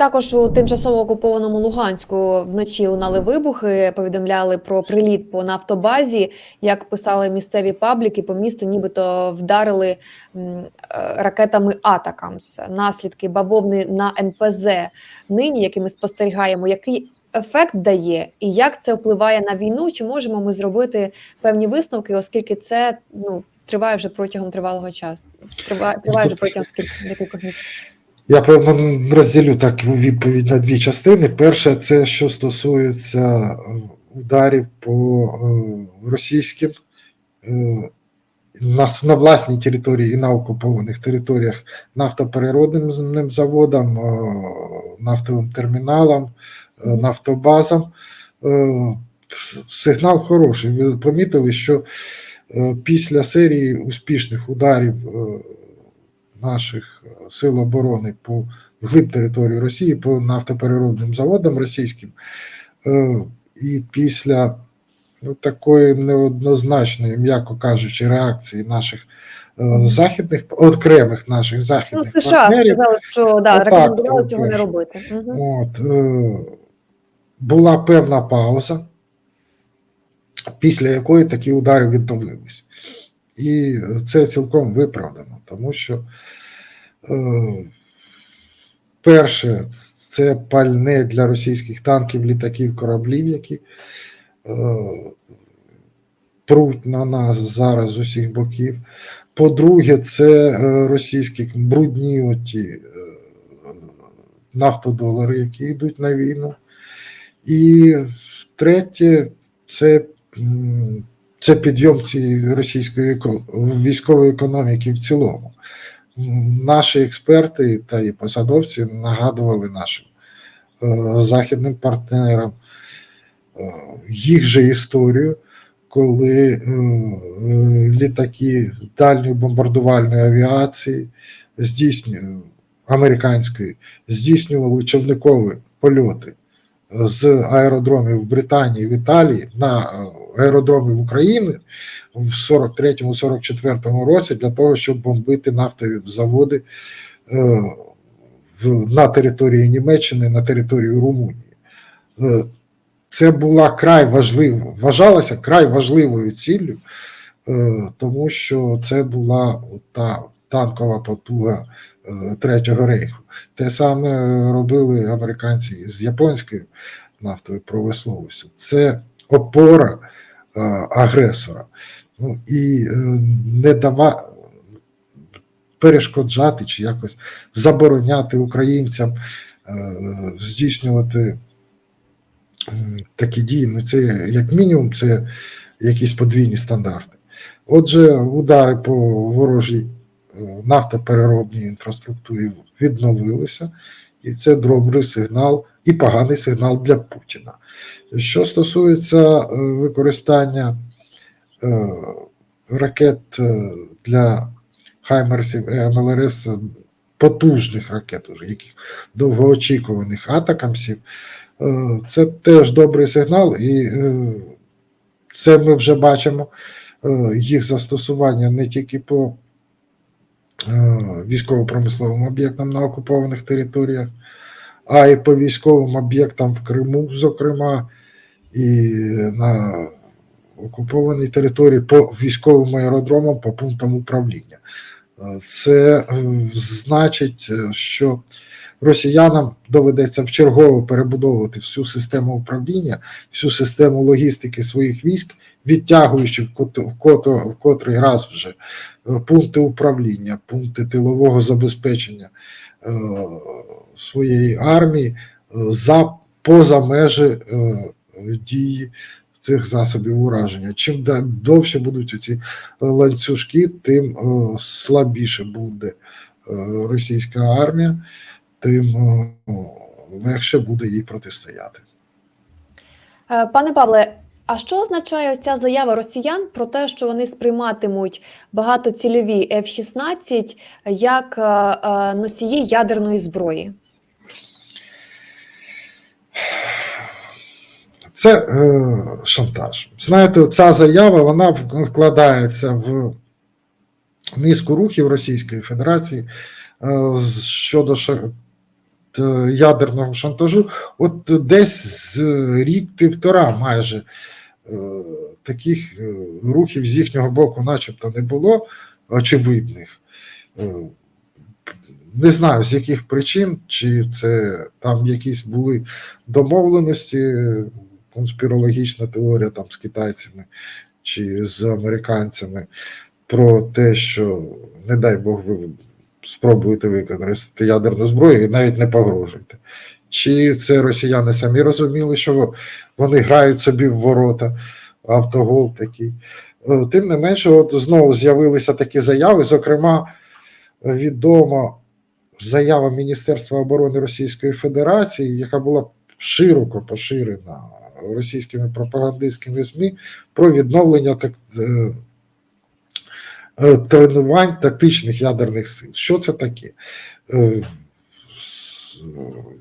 Також у тимчасово окупованому Луганську вночі лунали вибухи. Повідомляли про приліт по нафтобазі. Як писали місцеві пабліки, по місту нібито вдарили е, ракетами Атакамс. Наслідки бавовни на НПЗ нині, які ми спостерігаємо, який ефект дає, і як це впливає на війну? Чи можемо ми зробити певні висновки, оскільки це ну триває вже протягом тривалого часу? Триває, триває вже протягом скільки декількох місяців. Я певно розділю так відповідь на дві частини. Перше, це що стосується е, ударів по е, російським е, на, власній території і на окупованих територіях нафтопереробним заводам, нафтовим терміналам, нафтобазам. Сигнал хороший. Ви помітили, що після серії успішних ударів наших сил оборони по вглиб території Росії по нафтопереробним заводам російським, е, і після ну, такої неоднозначної, м'яко кажучи, реакції наших е, західних окремих наших західних Ну, США партнерів, сказали, що да, рекомендували цього не робити. Угу. От, е, була певна пауза, після якої такі удари відновились. І це цілком виправдано, тому що е, перше, це пальне для російських танків, літаків, кораблів, які е, пруть на нас зараз з усіх боків. По-друге, це е, російські брудні оті е, нафтодолари, які йдуть на війну. І третє, це, це підйом цієї російської військової економіки в цілому. Наші експерти та і посадовці нагадували нашим е, західним партнерам е, їх же історію, коли е, літаки дальньої бомбардувальної авіації здійснювали американської здійснювали човникові польоти з аеродромів в Британії, в Італії на е, аеродроми в Україні в 43-44 році для того, щоб бомбити нафтові заводи е, на території Німеччини, на території Румунії. Е, Це була край важлива, вважалася край важливою ціллю, тому що це була та танкова потуга е, Третього рейху. Те саме робили американці з японською нафтовою промисловістю. Це опора е, агресора. Ну і е, не дава перешкоджати чи якось забороняти українцям е, здійснювати такі дії. Ну, це як мінімум, це якісь подвійні стандарти. Отже, удари по ворожій е, нафтопереробній інфраструктурі відновилися, і це добрий сигнал і поганий сигнал для Путіна. Що стосується е, використання е, ракет е, для Хаймерсів і МЛРС, е, потужних ракет, уже, яких довгоочікуваних атакамсів, е, це теж добрий сигнал, і е, це ми вже бачимо е, їх застосування не тільки по е, військово-промисловим об'єктам на окупованих територіях, а й по військовим об'єктам в Криму, зокрема, і на окупованій території по військовим аеродромам, по пунктам управління. Це е, значить, е, що росіянам доведеться вчергово перебудовувати всю систему управління, всю систему логістики своїх військ, відтягуючи в котрий раз вже е, пункти управління, пункти тилового забезпечення своєї армії за поза межі дії цих засобів ураження. Чим довше будуть ці ланцюжки, тим е, слабіше буде е, російська армія, тим е, легше буде їй протистояти. Е, Пане Павле, а що означає ця заява росіян про те, що вони сприйматимуть багатоцільові F-16 як е, е, носії ядерної зброї? Це е, шантаж. Знаєте, ця заява вона вкладається в низку рухів Російської Федерації е, щодо ша- е, ядерного шантажу, от десь з рік-півтора майже е, таких е, рухів з їхнього боку, начебто, не було очевидних. Е, Не знаю з яких причин, чи це там якісь були домовленості, конспірологічна теорія там з китайцями чи з американцями про те, що, не дай Бог, ви спробуєте використати ядерну зброю і навіть не погрожуєте. Чи це росіяни самі розуміли, що вони грають собі в ворота, автогол такий. Е, Тим не менше, от знову з'явилися такі заяви. Зокрема, відома заява Міністерства оборони Російської Федерації, яка була широко поширена російськими пропагандистськими ЗМІ про відновлення так, е, е, тренувань тактичних ядерних сил. Що це таке? Е,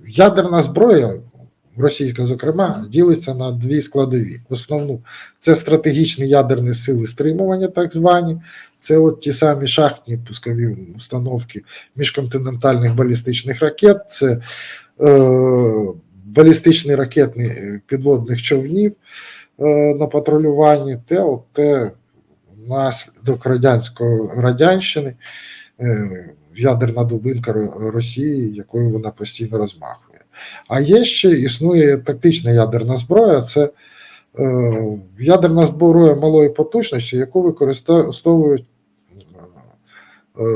Ядерна зброя, російська, зокрема, ділиться на дві складові. Основну це стратегічні ядерні сили стримування, так звані. Це от ті самі шахтні пускові установки міжконтинентальних балістичних ракет, це е, балістичні ракетні е, підводних човнів е, на патрулюванні, те, от те внаслідок радянського радянщини, е, ядерна дубинка Росії, якою вона постійно розмахує. А є ще існує тактична ядерна зброя, це ядерна зброя малої потужності, яку використовують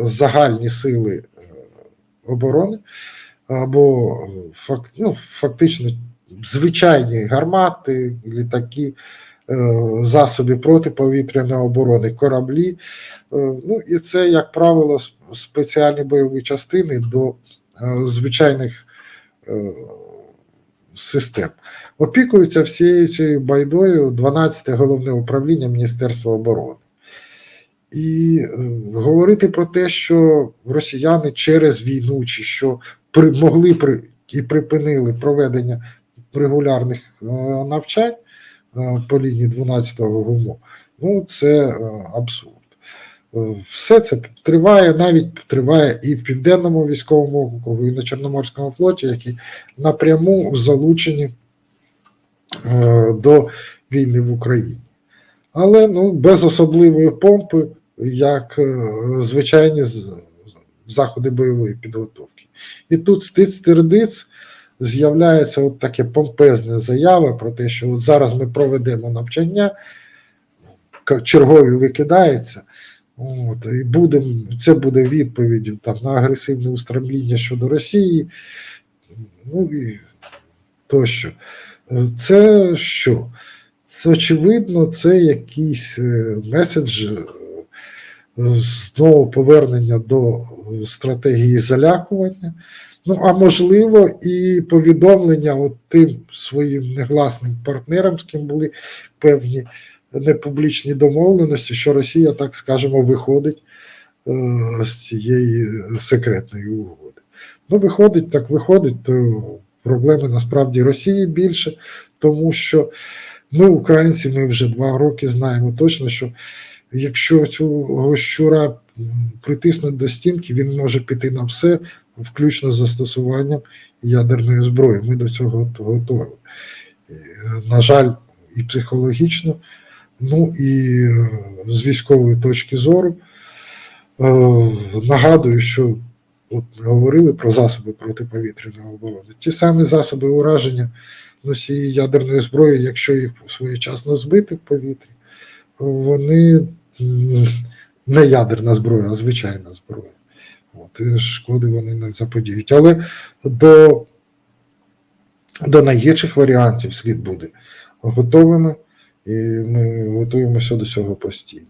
загальні сили оборони, або ну, фактично звичайні гармати, літаки, е, засоби протиповітряної оборони, кораблі. Е, Ну і це, як правило, спеціальні бойові частини до е, звичайних систем. Опікується всією цією байдою 12 головне управління Міністерства оборони. І е, говорити про те, що росіяни через війну чи що при, могли при, і припинили проведення регулярних е, навчань е, по лінії 12-го ГУМО, ну це абсурд. Все це триває, навіть триває і в Південному військовому округу, і на Чорноморському флоті, які напряму залучені до війни в Україні. Але ну, без особливої помпи, як е, звичайні заходи бойової підготовки. І тут стиць-тирдиць з'являється от таке помпезне заява про те, що от зараз ми проведемо навчання, чергові викидається. От, і будем, це буде відповідь там, на агресивне устремління щодо Росії. Ну і тощо. Це що? Це очевидно, це якийсь е, меседж знову повернення до е, стратегії залякування. Ну, а можливо, і повідомлення от тим своїм негласним партнерам, з ким були певні непублічні домовленості, що Росія, так скажемо, виходить е, з цієї секретної угоди. Ну, виходить, так виходить, то проблеми насправді Росії більше, тому що ми, українці, ми вже два роки знаємо точно, що якщо цього щура притиснуть до стінки, він може піти на все, включно з застосуванням ядерної зброї. Ми до цього готові. Е, На жаль, і психологічно, ну і е, з військової точки зору. Е, Нагадую, що от ми говорили про засоби протиповітряної оборони. Ті самі засоби ураження носії ядерної зброї, якщо їх своєчасно збити в повітрі, вони не ядерна зброя, а звичайна зброя. От, і шкоди вони не заподіють. Але до, до найгірших варіантів слід буде готовими, і ми готуємося до цього постійно.